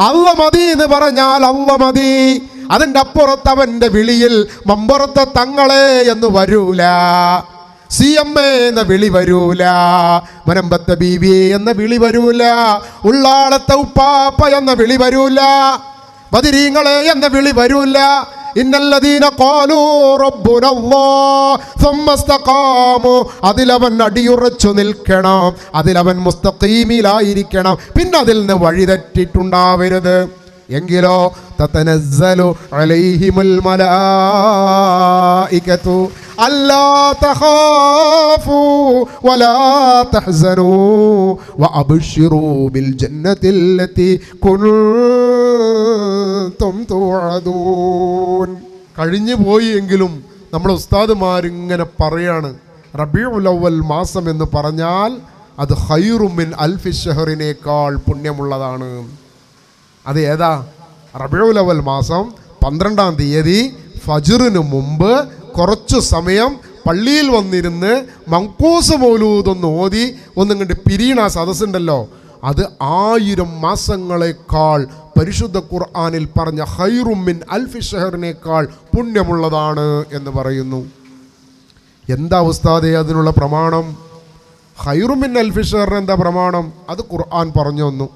അല്ല മതി എന്ന് പറഞ്ഞാൽ അല്ല മതി. അതിന്റെ അപ്പുറത്ത് അവന്റെ വിളിയിൽ മമ്പുറത്തെ തങ്ങളെ എന്ന് വരൂല. സി എം എ എന്ന വിളി വരൂല. മരമ്പത്തെ വി എന്ന വിളി വരൂല. ഉള്ളാളത്തെ ഉപ്പാപ്പ എന്ന വിളി വരൂല. ബദിരീങ്ങളെ എന്ന വിളി വരൂല. അതിലവൻ അടിയുറച്ചു നിൽക്കണം. അതിലവൻ മുസ്തഖീമിലായിരിക്കണം. പിന്നെ അതിൽ നിന്ന് വഴിതെറ്റിട്ടുണ്ടാവരുത്. എങ്കിലോ മലായികത്തു. കഴിഞ്ഞു പോയി എങ്കിലും നമ്മുടെ ഉസ്താദുമാരിങ്ങനെ പറയാണ് റബിയുലവൽ മാസം എന്ന് പറഞ്ഞാൽ അത് ഹൈറുമിൻ അൽഫി ഷഹറിനേക്കാൾ പുണ്യമുള്ളതാണ്. അത് ഏതാ? റബിയുൽ അവൽ മാസം പന്ത്രണ്ടാം തീയതി ഫജറിന് മുമ്പ് കുറച്ചു സമയം പള്ളിയിൽ വന്നിരുന്ന് മങ്കൂസ് മൗലൂദൊന്ന് ഓതി ഒന്നും കണ്ട് പിരീണ സദസ്സുണ്ടല്ലോ. അത് ആയിരം മാസങ്ങളെക്കാൾ പരിശുദ്ധ ഖുർആാനിൽ പറഞ്ഞ ഹൈറുമിൻ അൽഫി ഷഹറിനേക്കാൾ പുണ്യമുള്ളതാണ് എന്ന് പറയുന്നു. എന്താ ഉസ്താദെ അതിനുള്ള പ്രമാണം? ഹൈറുമിൻ അൽഫി ഷഹറിന് എന്താ പ്രമാണം? അത് ഖുർആൻ പറഞ്ഞു തന്നു.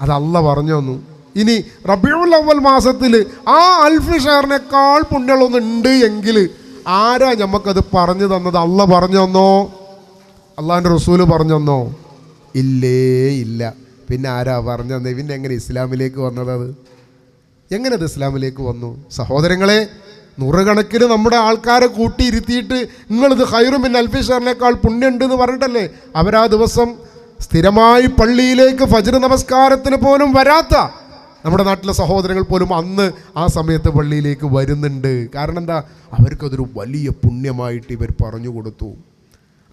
അത് അല്ല പറഞ്ഞു തന്നു. ഇനി റബിയുൽ അവൽ മാസത്തിൽ ആ അൽഫ് ഷഹറിനേക്കാൾ പുണ്യമുള്ളൊന്നുണ്ട് എങ്കിൽ ആരാ നമുക്കത് പറഞ്ഞു തന്നത്? അല്ല പറഞ്ഞു തന്നോ? അള്ളാഹിന്റെ റസൂൽ പറഞ്ഞു തന്നോ? ഇല്ലേ ഇല്ല. പിന്നെ ആരാ പറഞ്ഞു പിന്നെ എങ്ങനെ ഇസ്ലാമിലേക്ക് വന്നത് എങ്ങനെ അത് ഇസ്ലാമിലേക്ക് വന്നു? സഹോദരങ്ങളെ നൂറുകണക്കിന് നമ്മുടെ ആൾക്കാരെ കൂട്ടിയിരുത്തിയിട്ട് നിങ്ങളിത് ഹൈറും പിന്നെ അൽഫിഷറിനേക്കാൾ പുണ്യമുണ്ട് എന്ന് പറഞ്ഞിട്ടല്ലേ? അവരാ ദിവസം സ്ഥിരമായി പള്ളിയിലേക്ക് ഫജ്ർ നമസ്കാരത്തിന് പോലും വരാത്ത നമ്മുടെ നാട്ടിലെ സഹോദരങ്ങൾ പോലും അന്ന് ആ സമയത്ത് പള്ളിയിലേക്ക് വരുന്നുണ്ട്. കാരണം എന്താ? അവർക്കതൊരു വലിയ പുണ്യമായിട്ട് ഇവർ പറഞ്ഞു കൊടുത്തു.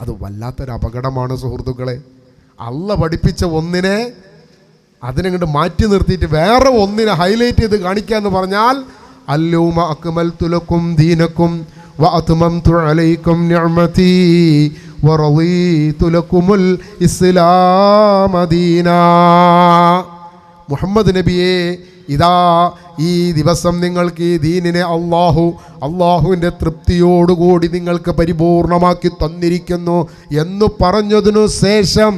അത് വല്ലാത്തൊരു അപകടമാണ് സുഹൃത്തുക്കളെ. അല്ല പഠിപ്പിച്ച ഒന്നിനെ അതിനങ്ങോട്ട് മാറ്റി നിർത്തിയിട്ട് വേറെ ഒന്നിനെ ഹൈലൈറ്റ് ചെയ്ത് കാണിക്കുക എന്ന് പറഞ്ഞാൽ അല്ലൂമ അക്മൽ തുലക്കും ദീനക്കും മുഹമ്മദ് നബിയെ ഇതാ ഈ ദിവസം നിങ്ങൾക്ക് ഈ ദീനിനെ അള്ളാഹു അള്ളാഹുവിന്റെ തൃപ്തിയോടുകൂടി നിങ്ങൾക്ക് പരിപൂർണമാക്കി തന്നിരിക്കുന്നു എന്ന് പറഞ്ഞതിനു ശേഷം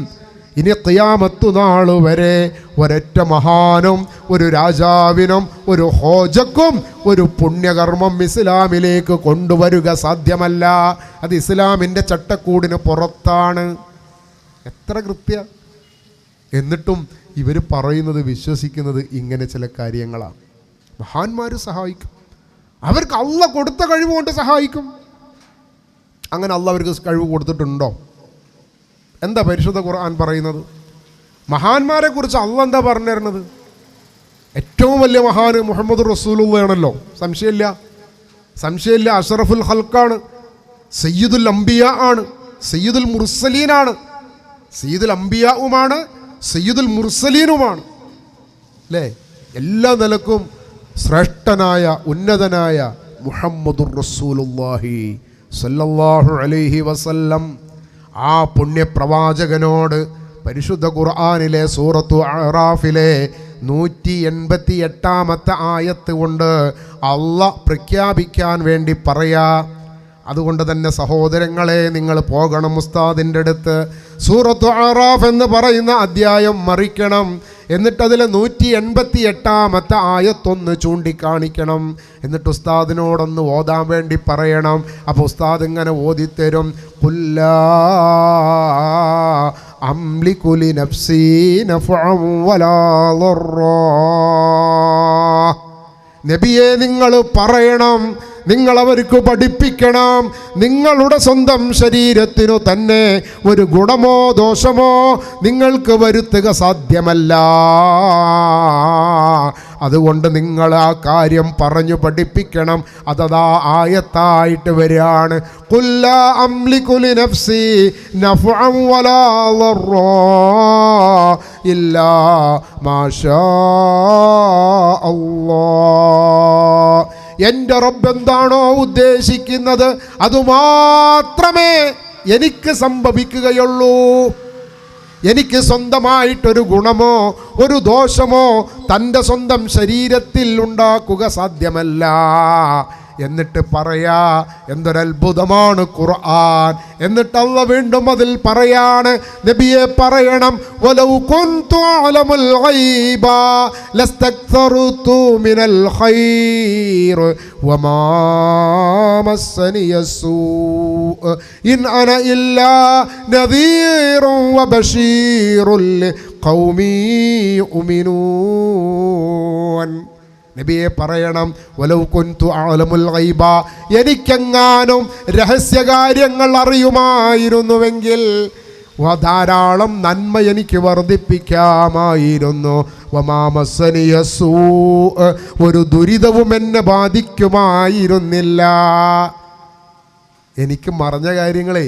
ഇനി ഖിയാമത്തു നാളു വരെ ഒരൊറ്റ മഹാനും ഒരു രാജാവിനും ഒരു ഹോജക്കും ഒരു പുണ്യകർമ്മം ഇസ്ലാമിലേക്ക് കൊണ്ടുവരുക സാധ്യമല്ല. അത് ഇസ്ലാമിന്റെ ചട്ടക്കൂടിന് പുറത്താണ്. എത്ര കൃത്യ. എന്നിട്ടും ഇവർ പറയുന്നത് വിശ്വസിക്കുന്നത് ഇങ്ങനെ ചില കാര്യങ്ങളാണ്. മഹാന്മാർ സഹായിക്കും. അവർക്ക് അള്ള കൊടുത്ത കഴിവ് കൊണ്ട് സഹായിക്കും. അങ്ങനെ അള്ള അവർക്ക് കഴിവ് കൊടുത്തിട്ടുണ്ടോ? എന്താ പരിശുദ്ധ ഖുർആൻ പറയുന്നത്? മഹാന്മാരെ കുറിച്ച് അള്ള എന്താ പറഞ്ഞു തരുന്നത്? ഏറ്റവും വലിയ മഹാന് മുഹമ്മദ് റസൂലുള്ളയാണല്ലോ. സംശയമില്ല. സംശയമില്ല. അഷറഫുൽ ഹൽക്കാണ് സയ്യിദുൽ അംബിയ ആണ്. സയ്യിദുൽ മുർസലീനാണ്. സയ്യിദുൽ അംബിയാവുമാണ്. സയ്യിദുൽ മുർസലീനുമാണ്. അല്ലേ? എല്ലാ നിലക്കും ശ്രേഷ്ഠനായ ഉന്നതനായ മുഹമ്മദുർ റസൂലുള്ളാഹി സല്ലല്ലാഹു അലൈഹി വസല്ലം ആ പുണ്യപ്രവാചകനോട് പരിശുദ്ധ ഖുർആാനിലെ സൂറത്തു അറാഫിലെ നൂറ്റി എൺപത്തി എട്ടാമത്തെ ആയത്ത് കൊണ്ട് അള്ള പ്രഖ്യാപിക്കാൻ വേണ്ടി പറയാ. അതുകൊണ്ട് തന്നെ സഹോദരങ്ങളെ നിങ്ങൾ പോകണം ഉസ്താദിന്റെ അടുത്ത്. സൂറത്തു അറാഫ് എന്ന് പറയുന്ന അധ്യായം മറിക്കണം. എന്നിട്ട് അതിലെ നൂറ്റി എൺപത്തി എട്ടാമത്തെ ആയത്തൊന്ന് ചൂണ്ടിക്കാണിക്കണം എന്നിട്ട് ഉസ്താദിനോടൊന്ന് ഓതാൻ വേണ്ടി പറയണം അപ്പോൾ ഉസ്താദ് ഇങ്ങനെ ഓതിത്തരും കുല്ലാ അംലിക്കുലി നഫ്സീ നഫ്അം വലാ ضرا നബിയെ നിങ്ങൾ പറയണം നിങ്ങൾ അവർക്ക് പഠിപ്പിക്കണം. നിങ്ങളുടെ സ്വന്തം ശരീരത്തിനു തന്നെ ഒരു ഗുണമോ ദോഷമോ നിങ്ങൾക്ക് വരുത്തുക സാധ്യമല്ല. അതുകൊണ്ട് നിങ്ങൾ ആ കാര്യം പറഞ്ഞു പഠിപ്പിക്കണം. അതതാ ആയത്തായിട്ട് വരികയാണ്. ഇല്ലാ അംലികുലി നഫ്സി വലാ മാഷാ അല്ലാഹ് എന്റെ റബ്ബ് എന്താണോ ഉദ്ദേശിക്കുന്നത് അതുമാത്രമേ എനിക്ക് സംഭവിക്കുകയുള്ളൂ. എനിക്ക് സ്വന്തമായിട്ടൊരു ഗുണമോ ഒരു ദോഷമോ തന്റെ സ്വന്തം ശരീരത്തിൽ ഉണ്ടാക്കുക സാധ്യമല്ല. എന്നിട്ട് പറയാ എന്തൊരത്ഭുതമാണ് ഖുർആൻ എന്നിട്ട് അല്ല വീണ്ടും അതിൽ പറയാണ് നബിയെ പറയണം വലൗ കുന്തു അലമുൽ ഗൈബ ലസ്തക്തറുതു മിനൽ ഖൈർ വമാ മസ്സനിയ السوء إن أنا إلا نذير وبشير لقوم يؤمنون നബിയെ പറയണം വലൗ കുന്തു ആലമുൽ ഗൈബ. എനിക്കെങ്ങാനും രഹസ്യകാര്യങ്ങൾ അറിയുമായിരുന്നുവെങ്കിൽ ധാരാളം നന്മ എനിക്ക് വർദ്ധിപ്പിക്കാമായിരുന്നു. വമാമസനിയസൂ ഒരു ദുരിതവും എന്നെ ബാധിക്കുമായിരുന്നില്ല. എനിക്ക് മറഞ്ഞ കാര്യങ്ങളെ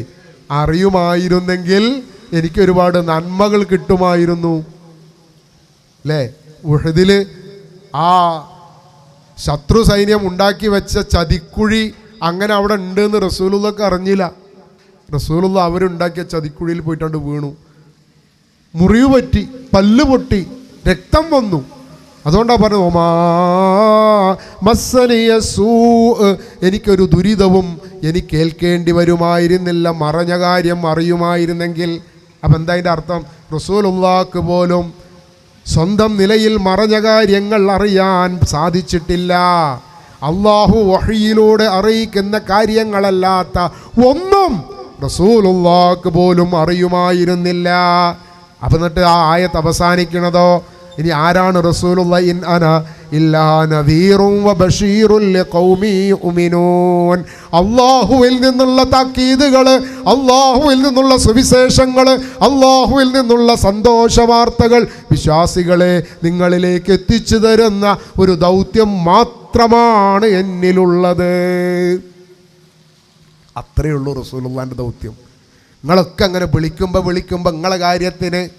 അറിയുമായിരുന്നെങ്കിൽ എനിക്ക് ഒരുപാട് നന്മകൾ കിട്ടുമായിരുന്നു. അല്ലേ ഉഹദിൽ ആ ശത്രു സൈന്യം ഉണ്ടാക്കി വെച്ച ചതിക്കുഴി അങ്ങനെ അവിടെ ഉണ്ട് എന്ന് റസൂലുള്ളക്ക് അറിഞ്ഞില്ല. റസൂലുള്ള അവരുണ്ടാക്കിയ ചതിക്കുഴിയിൽ പോയിട്ടാണ്ട് വീണു. മുറിവ് പറ്റി പല്ല് പൊട്ടി രക്തം വന്നു. അതുകൊണ്ടാ പറഞ്ഞു ഒമാ മസ്സനിയ സൂ എനിക്കൊരു ദുരിതവും എനിക്ക് ഏൽക്കേണ്ടി വരുമായിരുന്നില്ല. മറഞ്ഞ കാര്യം അറിയുമായിരുന്നെങ്കിൽ. അപ്പം എന്താ അതിന്റെ അർത്ഥം? റസൂലുള്ളാക്ക് പോലും സ്വന്തം നിലയിൽ മറഞ്ഞ കാര്യങ്ങൾ അറിയാൻ സാധിച്ചിട്ടില്ല. അള്ളാഹു വഹിയിലൂടെ അറിയിക്കുന്ന കാര്യങ്ങളല്ലാത്ത ഒന്നും റസൂലുള്ളാക്ക് പോലും അറിയുമായിരുന്നില്ല. അപ്പം എന്നിട്ട് ആ ആയത്ത് അവസാനിക്കണതോ? ഇനി ആരാണ് റസൂലുള്ള ഇൻ അന അള്ളാഹുവിൽ നിന്നുള്ള താക്കീതുകൾ അള്ളാഹുവിൽ നിന്നുള്ള സുവിശേഷങ്ങൾ അള്ളാഹുവിൽ നിന്നുള്ള സന്തോഷ വാർത്തകൾ വിശ്വാസികളെ നിങ്ങളിലേക്ക് എത്തിച്ചു തരുന്ന ഒരു ദൗത്യം മാത്രമാണ് എന്നിലുള്ളത്. അത്രയേ ഉള്ളൂ റസൂലുള്ളാന്റെ ദൗത്യം. നിങ്ങളൊക്കെ അങ്ങനെ വിളിക്കുമ്പോൾ വിളിക്കുമ്പോൾ നിങ്ങളെ കാര്യത്തിന്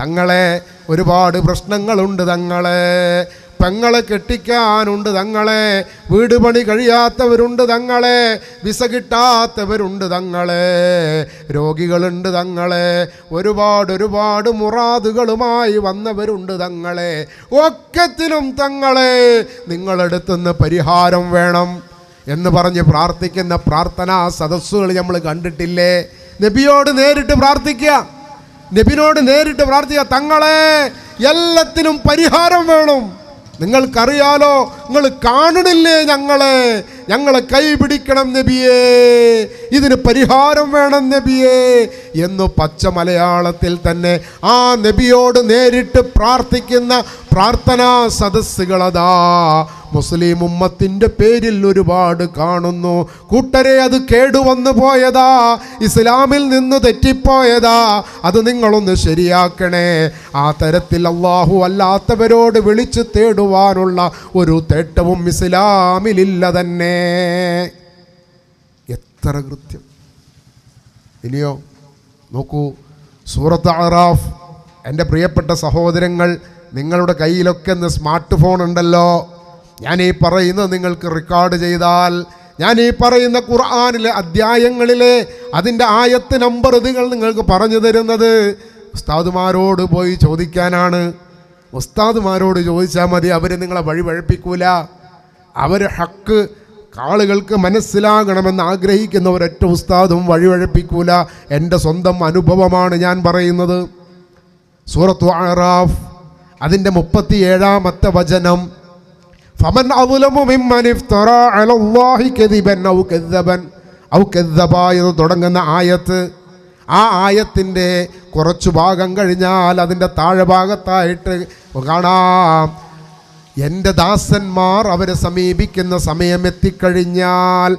തങ്ങളെ ഒരുപാട് പ്രശ്നങ്ങളുണ്ട് തങ്ങളെ. പെങ്ങളെ കെട്ടിക്കാനുണ്ട് തങ്ങളെ. വീട് പണി കഴിയാത്തവരുണ്ട് തങ്ങളെ. വിസ കിട്ടാത്തവരുണ്ട് തങ്ങളെ. രോഗികളുണ്ട് തങ്ങളെ. ഒരുപാട് ഒരുപാട് മുറാദുകളുമായി വന്നവരുണ്ട് തങ്ങളെ. ഒക്കത്തിലും തങ്ങളെ നിങ്ങളെടുത്തുനിന്ന് പരിഹാരം വേണം എന്ന് പറഞ്ഞ് പ്രാർത്ഥിക്കുന്ന പ്രാർത്ഥനാ സദസ്സുകൾ നമ്മൾ കണ്ടിട്ടില്ലേ? നബിയോട് നേരിട്ട് പ്രാർത്ഥിക്കുക. നബിനോട് നേരിട്ട് പ്രാർത്ഥിക്കുക. തങ്ങളെ എല്ലാത്തിനും പരിഹാരം വേണം. നിങ്ങൾക്കറിയാലോ നിങ്ങൾ കാണണില്ലേ ഞങ്ങളെ? ഞങ്ങളെ കൈപിടിക്കണം നബിയേ. ഇതിന് പരിഹാരം വേണം നബിയേ. എന്ന് പച്ച മലയാളത്തിൽ തന്നെ ആ നബിയോട് നേരിട്ട് പ്രാർത്ഥിക്കുന്ന പ്രാർത്ഥനാ സദസ്സുകളതാ മുസ്ലിം ഉമ്മത്തിന്റെ പേരിൽ ഒരുപാട് കാണുന്നു. കൂട്ടരെ അത് കേടുവന്നു പോയതാ. ഇസ്ലാമിൽ നിന്ന് തെറ്റിപ്പോയതാ. അത് നിങ്ങളൊന്ന് ശരിയാക്കണേ. ആ തരത്തിൽ അള്ളാഹു അല്ലാത്തവരോട് വിളിച്ചു തേടുവാനുള്ള ഒരു തേട്ടവും ഇസ്ലാമിലില്ല തന്നെ. എത്ര കൃത്യം. ഇനിയോ നോക്കൂ സൂറത്ത് അറാഫ് എന്റെ പ്രിയപ്പെട്ട സഹോദരങ്ങൾ നിങ്ങളുടെ കയ്യിലൊക്കെ ഇന്ന് സ്മാർട്ട് ഫോൺ ഉണ്ടല്ലോ. ഞാൻ ഈ പറയുന്നത് നിങ്ങൾക്ക് റെക്കോർഡ് ചെയ്താൽ ഞാൻ ഈ പറയുന്ന ഖുർആാനിലെ അധ്യായങ്ങളിലെ അതിന്റെ ആയത്ത് നമ്പർ ഇതുകൾ നിങ്ങൾക്ക് പറഞ്ഞു തരുന്നത്. ഉസ്താദുമാരോട് പോയി ചോദിക്കാനാണ്. ഉസ്താദുമാരോട് ചോദിച്ചാൽ മതി അവർ നിങ്ങളെ വഴി വഴിപ്പിക്കൂല അവർ ഹക്ക് ആളുകൾക്ക് മനസ്സിലാകണമെന്ന് ആഗ്രഹിക്കുന്ന ഒരൊറ്റ ഉസ്താദും വഴിവഴപ്പിക്കൂല. എന്റെ സ്വന്തം അനുഭവമാണ് ഞാൻ പറയുന്നത്. സൂറത്ത് ആറാഫ് അതിന്റെ മുപ്പത്തി ഏഴാമത്തെ വചനം ഫമൻ എന്ന് തുടങ്ങുന്ന ആയത്ത് ആ ആയത്തിന്റെ കുറച്ചു ഭാഗം കഴിഞ്ഞാൽ അതിന്റെ താഴെ ഭാഗത്തായിട്ട് കാണാം. എന്റെ ദാസന്മാർ അവരെ സമീപിക്കുന്ന സമയം എത്തിക്കഴിഞ്ഞാൽ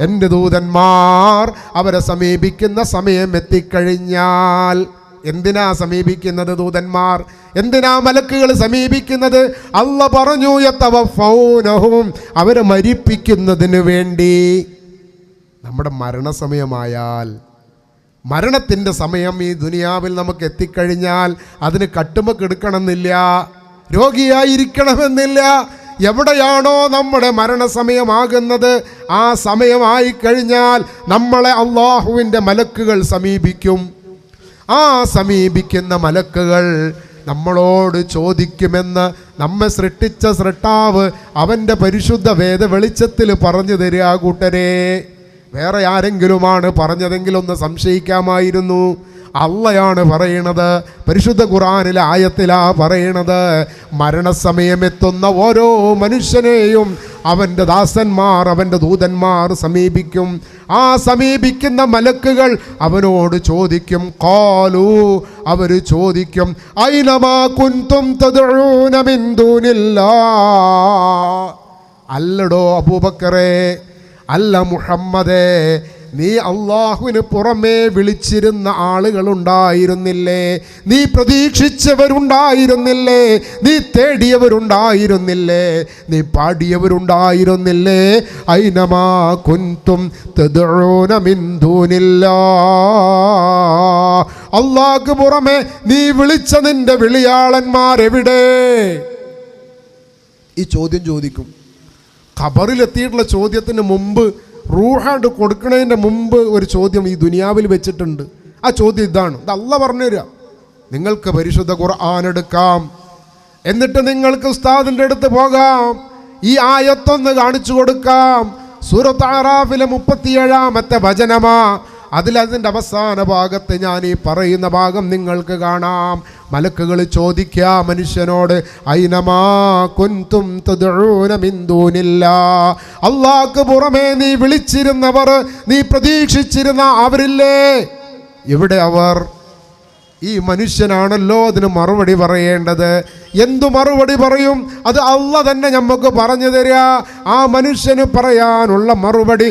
എന്റെ ദൂതന്മാർ അവരെ സമീപിക്കുന്ന സമയം എത്തിക്കഴിഞ്ഞാൽ എന്തിനാ സമീപിക്കുന്നത് ദൂതന്മാർ? എന്തിനാ മലക്കുകൾ സമീപിക്കുന്നത്? അല്ല പറഞ്ഞു യത്തവഫൗനഹും അവരെ മരിപ്പിക്കുന്നതിന് വേണ്ടി. നമ്മുടെ മരണസമയമായാൽ മരണത്തിന്റെ സമയം ഈ ദുനിയാവിൽ നമുക്ക് എത്തിക്കഴിഞ്ഞാൽ അതിന് കട്ടുമ എടുക്കണമെന്നില്ല. രോഗിയായിരിക്കണമെന്നില്ല. എവിടെയാണോ നമ്മുടെ മരണസമയമാകുന്നത് ആ സമയമായി കഴിഞ്ഞാൽ നമ്മളെ അള്ളാഹുവിന്റെ മലക്കുകൾ സമീപിക്കും. ആ സമീപിക്കുന്ന മലക്കുകൾ നമ്മളോട് ചോദിക്കുമെന്ന് നമ്മെ സൃഷ്ടിച്ച സൃഷ്ടാവ് അവന്റെ പരിശുദ്ധ വേദ വെളിച്ചത്തിൽ പറഞ്ഞു തരിക കൂട്ടരെ. വേറെ ആരെങ്കിലുമാണ് പറഞ്ഞതെങ്കിൽ ഒന്ന് സംശയിക്കാമായിരുന്നു. അള്ളയാണ് പറയണത്. പരിശുദ്ധ ഖുറാനിലെ ആയത്തിലാ പറയണത്. മരണസമയമെത്തുന്ന ഓരോ മനുഷ്യനെയും അവന്റെ ദാസന്മാർ അവന്റെ ദൂതന്മാർ സമീപിക്കും. ആ സമീപിക്കുന്ന മലക്കുകൾ അവനോട് ചോദിക്കും കാലു അവർ ചോദിക്കും ഐനമാ കുന്തും അല്ലടോ അബൂബക്കറേ അല്ല മുഹമ്മദേ നീ അള്ളാഹുവിന് പുറമേ വിളിച്ചിരുന്ന ആളുകളുണ്ടായിരുന്നില്ലേ? നീ പ്രതീക്ഷിച്ചവരുണ്ടായിരുന്നില്ലേ? നീ തേടിയവരുണ്ടായിരുന്നില്ലേ? നീ പാടിയവരുണ്ടായിരുന്നില്ലേ? ഐനമാ കുന്തും തദ്ഊന മിൻ ദൂനില്ലാ. അള്ളാഹ്ക്ക് പുറമെ നീ വിളിച്ച നിന്റെ വിളിയാളന്മാരെവിടെ? ഈ ചോദ്യം ചോദിക്കും. ഖബറിലെത്തിയിട്ടുള്ള ചോദ്യത്തിന് മുമ്പ് റൂഹാണ്ട് കൊടുക്കുന്നതിന്റെ മുമ്പ് ഒരു ചോദ്യം ഈ ദുനിയാവിൽ വെച്ചിട്ടുണ്ട്. ആ ചോദ്യം ഇതാണ്. ഇത് അല്ല പറഞ്ഞുതരിക നിങ്ങൾക്ക് പരിശുദ്ധ ഖുർആൻ എടുക്കാം. എന്നിട്ട് നിങ്ങൾക്ക് ഉസ്താദിന്റെ അടുത്ത് പോകാം. ഈ ആയത്തൊന്ന് കാണിച്ചു കൊടുക്കാം. സൂറത്ത് ആറാഫിലെ മുപ്പത്തിയേഴാമത്തെ വചനമാ. അതിൽ അതിന്റെ അവസാന ഭാഗത്ത് ഞാൻ ഈ പറയുന്ന ഭാഗം നിങ്ങൾക്ക് കാണാം. മലക്കുകൾ ചോദിക്കുക മനുഷ്യനോട് ഐനമാ കുന്തും തദ്ഊന മിൻ ദൂനില്ലാ? അള്ളാഹ്ക്ക് പുറമേ നീ വിളിച്ചിരുന്നവർ നീ പ്രതീക്ഷിച്ചിരുന്ന അവരില്ലേ? എവിടെ അവർ ഈ മനുഷ്യനാണല്ലോ അതിന് മറുപടി പറയേണ്ടത്. എന്തു മറുപടി പറയും? അത് അല്ല തന്നെ നമുക്ക് പറഞ്ഞു തരിക ആ മനുഷ്യന് പറയാനുള്ള മറുപടി.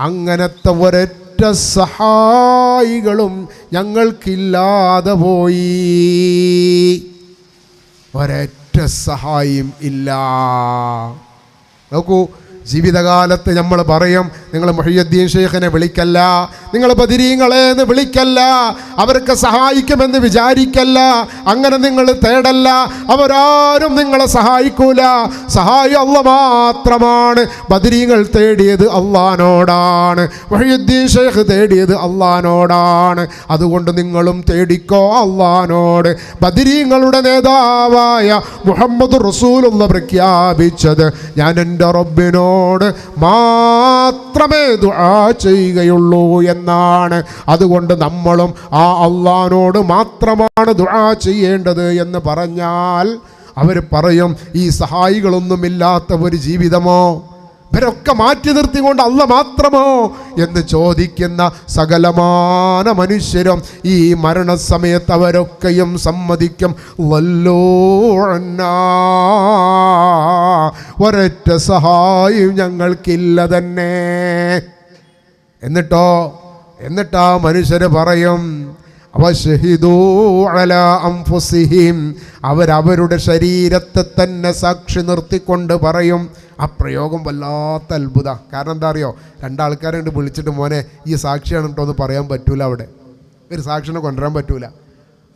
അങ്ങനത്തെ ഒരൊറ്റ സഹായികളും ഞങ്ങൾക്കില്ലാതെ പോയി. ഒരൊറ്റ സഹായിയും ഇല്ല. നോക്കൂ ജീവിതകാലത്ത് നമ്മൾ പറയും നിങ്ങൾ മൊഹിയുദ്ദീൻ ഷെയ്ഖിനെ വിളിക്കല്ല നിങ്ങൾ ബദിരീങ്ങളെ എന്ന് വിളിക്കല്ല അവർക്ക് സഹായിക്കുമെന്ന് വിചാരിക്കല്ല അങ്ങനെ നിങ്ങൾ തേടല്ല അവരാരും നിങ്ങളെ സഹായിക്കൂല. സഹായം അല്ല മാത്രമാണ്. ബദിരീങ്ങൾ തേടിയത് അള്ളഹാനോടാണ് മൊഹിയുദ്ദീൻ ഷെയ്ഖ് തേടിയത് അള്ളഹാനോടാണ് അതുകൊണ്ട് നിങ്ങളും തേടിക്കോ അള്ളഹാനോട് ബദിരീങ്ങളുടെ നേതാവായ മുഹമ്മദ് റസൂലുള്ള പ്രഖ്യാപിച്ചത് ഞാൻ എന്റെ റബ്ബിനോട് മാത്രമേ ദുആ ചെയ്യുകയുള്ളൂ എന്നാണ്. അതുകൊണ്ട് നമ്മളും ആ അള്ളഹാനോട് മാത്രമാണ് ദുആ ചെയ്യേണ്ടത് എന്ന് പറഞ്ഞാൽ അവർ പറയും ഈ സഹായികളൊന്നുമില്ലാത്ത ഒരു ജീവിതമോ? ഇവരൊക്കെ മാറ്റി നിർത്തിക്കൊണ്ട് അല്ല മാത്രമോ എന്ന് ചോദിക്കുന്ന സകലമാന മനുഷ്യരും ഈ മരണസമയത്ത് അവരൊക്കെയും സമ്മതിക്കും വല്ലോ അന്നാ. ഒരൊറ്റ സഹായം ഞങ്ങൾക്കില്ല തന്നെ എന്നിട്ടോ എന്നിട്ടാ മനുഷ്യര് പറയും അവരവരുടെ ശരീരത്തെ തന്നെ സാക്ഷി നിർത്തിക്കൊണ്ട് പറയും. ആ പ്രയോഗം വല്ലാത്ത അത്ഭുത. കാരണം എന്താ അറിയോ? രണ്ടാൾക്കാരെ കണ്ട് വിളിച്ചിട്ട് മോനെ ഈ സാക്ഷിയാണ് കേട്ടോ എന്ന് പറയാൻ പറ്റൂല അവിടെ. ഒരു സാക്ഷിനെ കൊണ്ടുവരാൻ പറ്റൂല.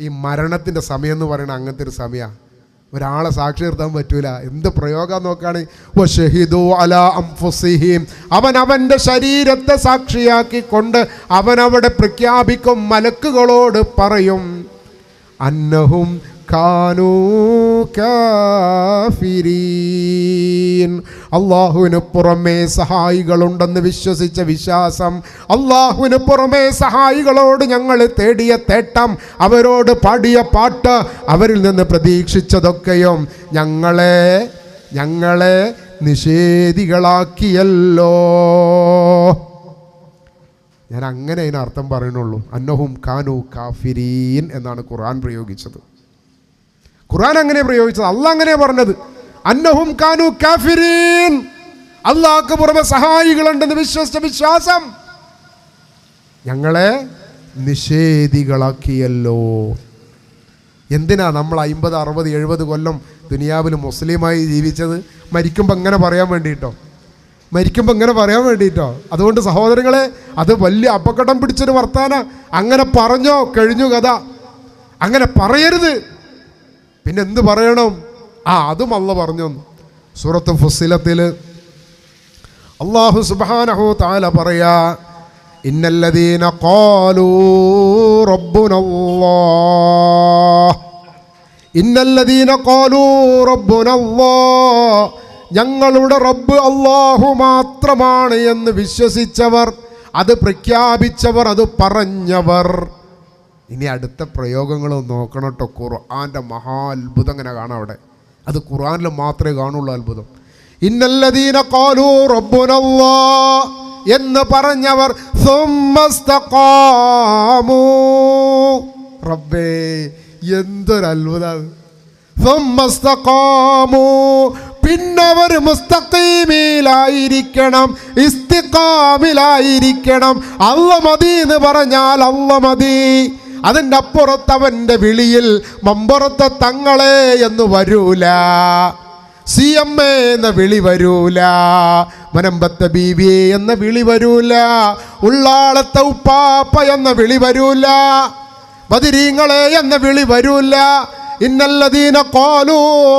ഈ മരണത്തിന്റെ സമയം എന്ന് പറയുന്നത് അങ്ങനത്തെ ഒരു സമയമാണ് ഒരാളെ സാക്ഷി നിർത്താൻ പറ്റൂല. എന്ത് പ്രയോഗം നോക്കുകയാണെങ്കിൽ അവൻ അവന്റെ ശരീരത്തെ സാക്ഷിയാക്കിക്കൊണ്ട് അവൻ അവിടെ പ്രഖ്യാപിക്കും മലക്കുകളോട് പറയും അന്നഹും കാനൂ കാഫിരീൻ. അള്ളാഹുവിന് പുറമേ സഹായികളുണ്ടെന്ന് വിശ്വസിച്ച വിശ്വാസം അള്ളാഹുവിന് പുറമേ സഹായികളോട് ഞങ്ങൾ തേടിയ തേട്ടം അവരോട് പാടിയ പാട്ട് അവരിൽ നിന്ന് പ്രതീക്ഷിച്ചതൊക്കെയും ഞങ്ങളെ ഞങ്ങളെ നിഷേധികളാക്കിയല്ലോ. ഞാൻ അങ്ങനെ അതിന് അർത്ഥം പറയുന്നുള്ളൂ. അന്നഹും കാനു കാഫിരീൻ എന്നാണ് ഖുർആൻ പ്രയോഗിച്ചത്. ഖുർആൻ അങ്ങനെ പ്രയോഗിച്ചത്. അല്ല അങ്ങനെ പറഞ്ഞത്. അന്നഹും കാനു കാഫിരീൻ. അള്ളാഹ്ക്ക് പുറമെ സഹായികളുണ്ടെന്ന് വിശ്വസിച്ച വിശ്വാസം. ഞങ്ങളെ നിഷേധികളാക്കിയല്ലോ. എന്തിനാ നമ്മൾ അമ്പത് അറുപത് എഴുപത് കൊല്ലം ദുനിയാവിൽ മുസ്ലിമായി ജീവിച്ചത്? മരിക്കുമ്പോൾ അങ്ങനെ പറയാൻ വേണ്ടിയിട്ടോ? മരിക്കുമ്പോൾ ഇങ്ങനെ പറയാൻ വേണ്ടിയിട്ടോ? അതുകൊണ്ട് സഹോദരങ്ങളെ അത് വലിയ അപകടം പിടിച്ചൊരു വർത്താന. അങ്ങനെ പറഞ്ഞോ കഴിഞ്ഞു കഥ. അങ്ങനെ പറയരുത്. പിന്നെ എന്ത് പറയണം? ആ അതും അല്ല പറഞ്ഞു സൂറത്ത് ഫുസിലത്തിൽ അള്ളാഹു സുബാനഹു താല പറയാ ഇന്നല്ലദീന കോലൂ റബ്ബുനല്ലാഹ്. ഇന്നല്ലദീന കോലൂ ഞങ്ങളുടെ റബ്ബ് അള്ളാഹു മാത്രമാണ് എന്ന് വിശ്വസിച്ചവർ അത് പ്രഖ്യാപിച്ചവർ അത് പറഞ്ഞവർ. ഇനി അടുത്ത പ്രയോഗങ്ങൾ നോക്കണം കേട്ടോ ഖുർആന്റെ മഹാ ഇങ്ങനെ കാണാം അവിടെ. അത് ഖുറാനിൽ മാത്രമേ കാണുള്ളൂ അത്ഭുതം ഇന്നല്ലദീന കാലു റബ്ബുനല്ലാ എന്ന് പറഞ്ഞവർ. റബ്ബേ എന്തൊരു അത്ഭുതം. പിന്നവർ മുസ്തഖീമിലായിരിക്കണം ഇസ്തിഖാമിലായിരിക്കണം അല്ല മതി എന്ന് പറഞ്ഞാൽ അല്ല മതി അതിന്റെ അപ്പുറത്ത് അവന്റെ വിളിയിൽ മമ്പുറത്തെ തങ്ങളെ എന്ന് വരൂല. സി എം എ എന്ന വിളി വരൂല. മനമ്പത്തെ ബീവി എന്ന വിളി വരൂല. ഉള്ളാളത്തെ ഉപ്പാപ്പ എന്ന വിളി വരൂല. ബദിരീങ്ങളെ എന്ന വിളി വരൂല. ഇന്നല്ലദീന ഖാലൂ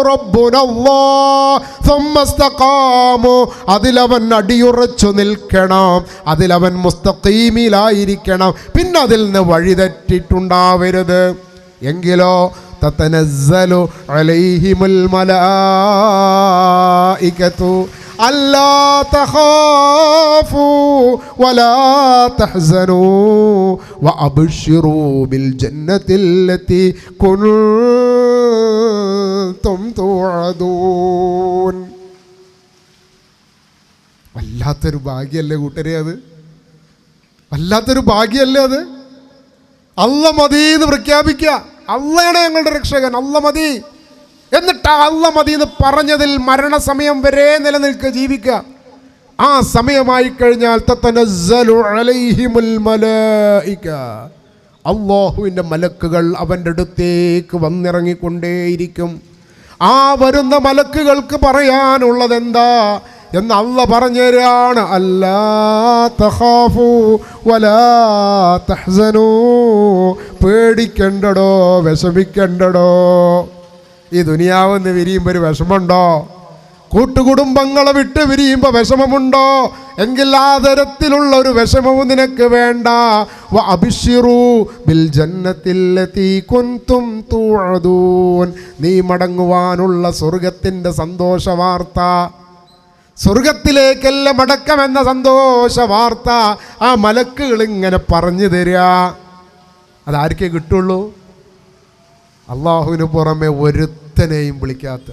റബ്ബുനല്ലാഹ് ثم استقاموا അതിലവൻ അടിയുറച്ചു നിൽക്കണം അതിലവൻ മുസ്തഖീമിലായിരിക്കണം പിന്നെ അതിൽ നിന്ന് വഴിതെറ്റിട്ടുണ്ടാവരുത് എങ്കിലോ തത്തനസ്സലു അലൈഹിമുൽ മലായികതു ജന്നത്തില്ലത്തി കുൻതും തുഅദൂൻ. വല്ലാത്തൊരു ഭാഗ്യല്ലേ കൂട്ടരെ അത്? വല്ലാത്തൊരു ഭാഗ്യല്ലേ അത്? അല്ല മതി എന്ന് പ്രഖ്യാപിക്കുക അള്ളയാണ് ഞങ്ങളുടെ രക്ഷകൻ. അല്ല മതി. എന്നിട്ട് അള്ള മതി എന്ന് പറഞ്ഞതിൽ മരണസമയം വരെ നിലനിൽക്കുക ജീവിക്കുക. ആ സമയമായി കഴിഞ്ഞാൽ. അള്ളാഹുവിന്റെ മലക്കുകൾ അവന്റെ അടുത്തേക്ക് വന്നിറങ്ങിക്കൊണ്ടേയിരിക്കും. ആ വരുന്ന മലക്കുകൾക്ക് പറയാനുള്ളത് എന്താ എന്ന് അല്ല പറഞ്ഞുതരാണ്. അല്ലാ വലാ പേടിക്കണ്ടടോ വിഷമിക്കണ്ടടോ. ഈ ദുനിയാവെന്ന് വിരിയുമ്പോൾ ഒരു വിഷമമുണ്ടോ? കൂട്ടുകുടുംബങ്ങളെ വിട്ട് വിരിയുമ്പോൾ വിഷമമുണ്ടോ? എങ്കിൽ ആ തരത്തിലുള്ള ഒരു വിഷമവും നിനക്ക് വേണ്ട. ബിൽ നീ മടങ്ങുവാനുള്ള സ്വർഗത്തിന്റെ സന്തോഷ വാർത്ത സ്വർഗത്തിലേക്കല്ല മടക്കമെന്ന സന്തോഷ വാർത്ത ആ മലക്കുകൾ ഇങ്ങനെ പറഞ്ഞു തരിക. അതാർക്കേ കിട്ടുള്ളൂ? അള്ളാഹുവിന് പുറമെ ഒരുത്തനെയും വിളിക്കാത്ത.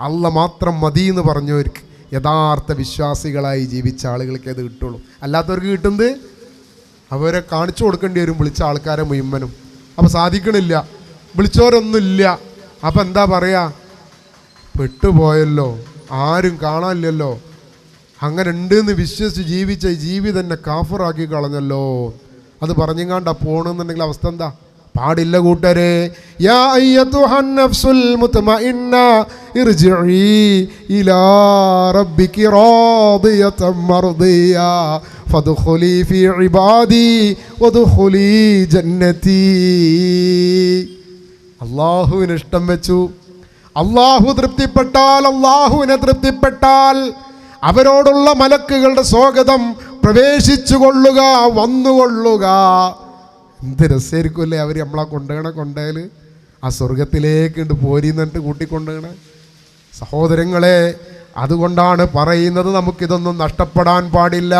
അല്ല മാത്രം മതി എന്ന് പറഞ്ഞവർക്ക് യഥാർത്ഥ വിശ്വാസികളായി ജീവിച്ച ആളുകൾക്ക് അത് കിട്ടുള്ളൂ. അല്ലാത്തവർക്ക് കിട്ടുന്നത് അവരെ കാണിച്ചു കൊടുക്കേണ്ടി വരും വിളിച്ച ആൾക്കാരെ മുയമ്മനും അപ്പം സാധിക്കണില്ല. വിളിച്ചവരൊന്നുമില്ല. അപ്പം എന്താ പറയുക പെട്ടുപോയല്ലോ. ആരും കാണാനില്ലല്ലോ. അങ്ങനെ ഉണ്ടെന്ന് വിശ്വസിച്ച് ജീവിച്ച ജീവി തന്നെ കാഫറാക്കി കളഞ്ഞല്ലോ. അത് പറഞ്ഞെങ്ങാണ്ടാ പോകണമെന്നുണ്ടെങ്കിൽ അവസ്ഥ എന്താ? പാടില്ല കൂട്ടരെ. യാ മുത്മഇന്ന ഇർജിഇ ഇലാ റാദിയതൻ മർദിയ ഫദ്ഖുലി ഫീ ഇബാദി വദ്ഖുലി ജന്നതി അള്ളാഹുവിന് ഇഷ്ടം വെച്ചു. അള്ളാഹു തൃപ്തിപ്പെട്ടാൽ അള്ളാഹുവിനെ തൃപ്തിപ്പെട്ടാൽ അവരോടുള്ള മലക്കുകളുടെ സ്വാഗതം പ്രവേശിച്ചു കൊള്ളുക വന്നുകൊള്ളുക. എന്ത് രസമായിരിക്കുമല്ലേ അവർ നമ്മളെ കൊണ്ടുപോകണ കൊണ്ടേൽ ആ സ്വർഗത്തിലേക്ക് ഉണ്ട് പോരിന്നിട്ട് കൂട്ടിക്കൊണ്ടുപോകണ. സഹോദരങ്ങളെ അതുകൊണ്ടാണ് പറയുന്നത് നമുക്കിതൊന്നും നഷ്ടപ്പെടാൻ പാടില്ല.